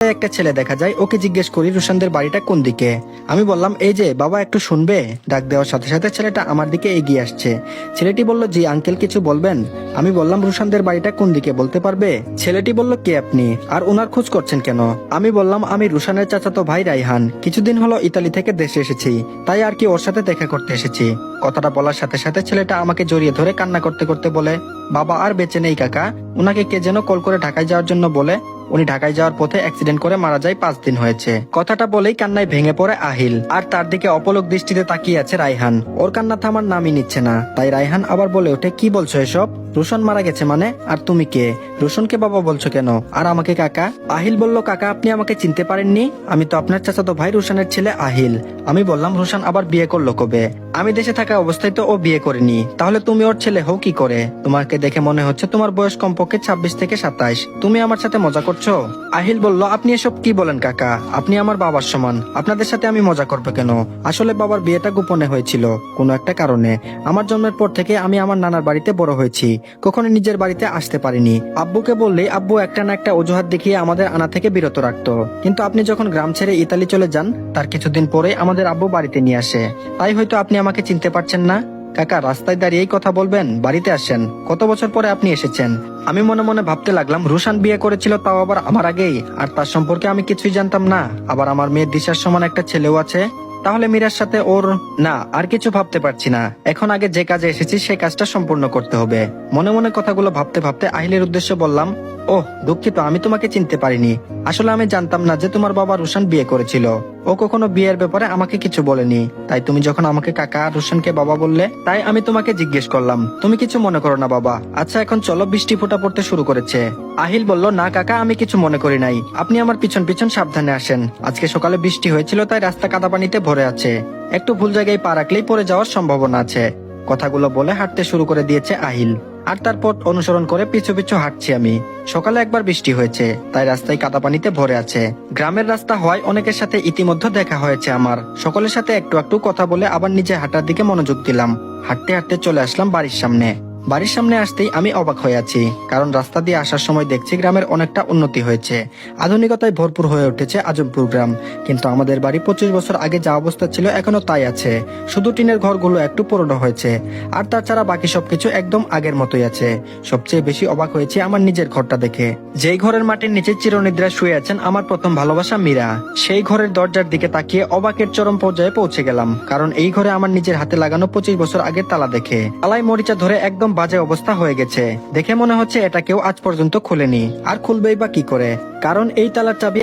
একটা ছেলে দেখা যায়, ওকে জিজ্ঞেস করি, রুশানদের বাড়িটা কোন দিকে? আমি বললাম, এই যে, বাবা একটু শুনবে? ডাক দেওয়ার সাথে সাথে ছেলেটা আমার দিকে এগিয়ে আসছে। ছেলেটি বলল, জি আঙ্কেল, কিছু বলবেন? আমি বললাম, রুশানদের বাড়িটা কোন দিকে বলতে পারবে? ছেলেটি বলল, কে আপনি? আর ওনার খোঁজ করছেন কেন? আমি বললাম, আমি রুশানের চাচাতো ভাই রাইহান। কিছুদিন হলো ইতালি থেকে দেশে এসেছি, তাই আর কি ওর সাথে দেখা করতে এসেছি। কথাটা বলার সাথে সাথে ছেলেটা আমাকে জড়িয়ে ধরে কান্না করতে করতে বলে, বাবা আর বেঁচে নেই কাকা। ওনাকে কে যেন কল করে ঢাকায় যাওয়ার জন্য বলে উনি ঢাকায় যাওয়ার পথে অ্যাক্সিডেন্ট করে মারা যায় পাঁচ দিন হয়েছে। কথাটা বলেই কান্নায় ভেঙে পড়ে আহিল। আর তার দিকে অপলক দৃষ্টিতে তাকিয়ে আছে রায়হান। ওর কান্না থামার নামই নিচ্ছে না। তাই রায়হান আবার বলে ওঠে, কি বলছো এসব? রোশন মারা গেছে মানে? আর তুমি কে? রোশনকে বাবা বলছো কেন? আর আমাকে কাকা? আহিল বলল, কাকা, আপনি আমাকে চিনতে পারেননি? আমি তো আপনার চাচাতো ভাই রোশনের ছেলে আহিল। আমি বললাম, রোশন আবার বিয়ে করল কবে? আমি দেশে থাকা অবস্থায় তো ও বিয়ে করেনি। তাহলে তুমি ওর ছেলে হও কি করে? তোমাকে দেখে মনে হচ্ছে তোমার বয়স কমপক্ষে ছাব্বিশ থেকে সাতাইশ। তুমি আমার সাথে মজা করছ? আহিল বলল, আপনি এসব কি বলেন কাকা? আপনি আমার বাবার সমান। আপনাদের সাথে আমি মজা করব কেন? আসলে বাবার বিয়েটা গোপনে হয়েছিল, কোনো একটা কারণে। আমার জন্মের পর থেকে আমি আমার নানার বাড়িতে বড় হয়েছি। কখনো নিজের বাড়িতে আসতে পারিনি। আব্বুকে বললে, আব্বু, একটা না একটা অজুহাত দেখিয়ে আমাদের আনা থেকে বিরত রাখতো। কিন্তু আপনি যখন গ্রাম ছেড়ে ইতালি চলে যান, তার কিছুদিন পরে আমাদের আব্বু বাড়িতে নিয়ে আসে। তাই হয়তো আপনি আমাকে চিনতে পারছেন না। কাকা, রাস্তায় দাঁড়িয়েই কথা বলবেন, বাড়িতে আসেন। কত বছর পরে আপনি এসেছেন? আমি মনে মনে ভাবতে লাগলাম, রুশান বিয়ে করেছিল, তাও আবার আমার আগেই। আর তার সম্পর্কে আমি কিছুই জানতাম না। আবার আমার মেয়ের দিশার সমান একটা ছেলেও আছে। তাহলে মীরার সাথে ওর না, আর কিছু ভাবতে পারছি না। এখন আগে যে কাজে এসেছি, সেই কাজটা সম্পূর্ণ করতে হবে। মনে মনে কথাগুলো ভাবতে ভাবতে আহিলের উদ্দেশ্যে বললাম ওহ, দুঃখিত, আমি তোমাকে চিনতে পারিনি। আসলে আমি জানতাম না যে তোমার বাবা রুশান বিয়ে করেছিল। ও কখনো বিয়ের ব্যাপারে আমাকে কিছু বলেনি। তাই তুমি যখন আমাকে কাকা আর রুশানকে বাবা বললে, তাই আমি তোমাকে জিজ্ঞেস করলাম। তুমি কিছু মনে করো না, বাবা। আচ্ছা এখন চলো বৃষ্টি ফোটা পড়তে শুরু করেছে। আহিল বলল, না, কাকা, আমি কিছু মনে করি নাই। আপনি আমার পিছন পিছন সাবধানে আসেন। আজকে সকালে বৃষ্টি হয়েছিল, তাই রাস্তা কাদা পানিতে ভরে আছে। একটু ভুল জায়গায় পা রাখলেই পড়ে যাওয়ার সম্ভাবনা আছে। কথাগুলো বলে হাঁটতে শুরু করে দিয়েছে আহিল। আর তারপর অনুসরণ করে পিছু পিছু হাঁটছি আমি। সকালে একবার বৃষ্টি হয়েছে, তাই রাস্তায় কাদা পানিতে ভরে আছে। গ্রামের রাস্তা হওয়ায় অনেকের সাথে ইতিমধ্যে দেখা হয়েছে আমার। সকলের সাথে একটু একটু কথা বলে আবার নিজে হাঁটার দিকে মনোযোগ দিলাম। হাঁটতে হাঁটতে চলে আসলাম বাড়ির সামনে। বাড়ির সামনে আসতেই আমি অবাক হয়ে আছি, কারণ রাস্তা দিয়ে আসার সময় দেখছি গ্রামের অনেকটা উন্নতি হয়েছে। আধুনিকতায় ভরপুর হয়ে উঠেছে আজমপুর গ্রাম, কিন্তু আমাদের বাড়ি পঁচিশ বছর আগে যা অবস্থা ছিল এখনও তাই আছে। শুধু টিনের ঘরগুলো একটু পুরনো হয়েছে, আর তাছাড়া বাকি সবকিছু একদম আগের মতোই আছে। সবচেয়ে বেশি অবাক হয়েছে আমার নিজের ঘরটা দেখে। যেই ঘরের মাটির নিচে চিরনিদ্রায় শুয়ে আছেন আমার প্রথম ভালোবাসা মীরা। সেই ঘরের দরজার দিকে তাকিয়ে অবাকের চরম পর্যায়ে পৌঁছে গেলাম, কারণ এই ঘরে আমার নিজের হাতে লাগানো পঁচিশ বছর আগের তালা দেখে। তালাই মরিচা ধরে একদম বাজে অবস্থা হয়ে গেছে। দেখে মনে হচ্ছে এটা কেউ আজ পর্যন্ত খুলেনি। আর খুলবেই বা কি করে? কারণ এই তালার চাবি